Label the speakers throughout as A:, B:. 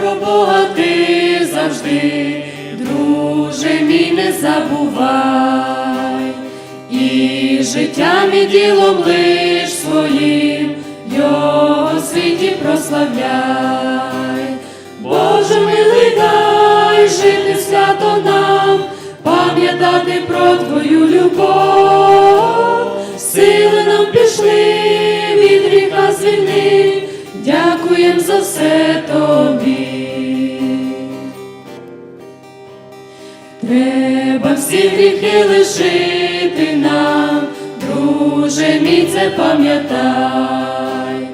A: про Бога ти завжди, друже мій, не забувай, і життям і ділом лиш своїм, його світі прославляй. Боже милий, дай жити свято нам, пам'ятати про Твою любов, сили нам пішли від гріха звільни, дякуєм за все тобі. Треба всі гріхи лишити нам, друже мій, це пам'ятай,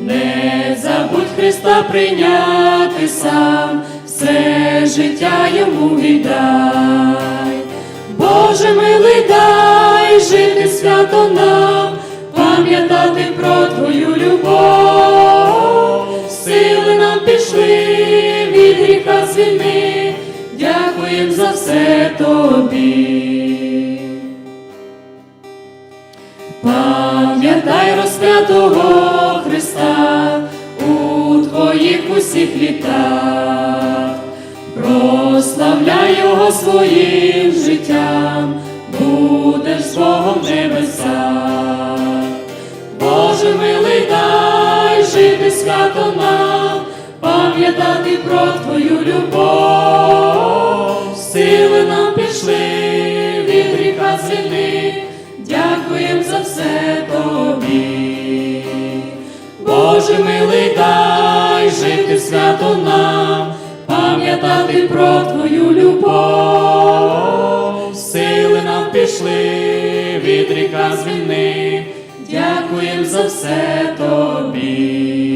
A: не забудь Христа прийняти сам, все життя йому віддай. Боже милий, дай гріха звільни, дякуєм за все тобі. Пам'ятай розп'ятого Христа у твоїх усіх літах, прославляй Його своїм життям, будеш з Богом в небесах. Боже милий, дай жити свято нам, пам'ятати про Твою любов, сили нам пішли від гріха звільни, дякуєм за все тобі. Боже милий, дай жити свято нам, пам'ятати про Твою любов, сили нам пішли від ріка звільни, дякуєм за все тобі.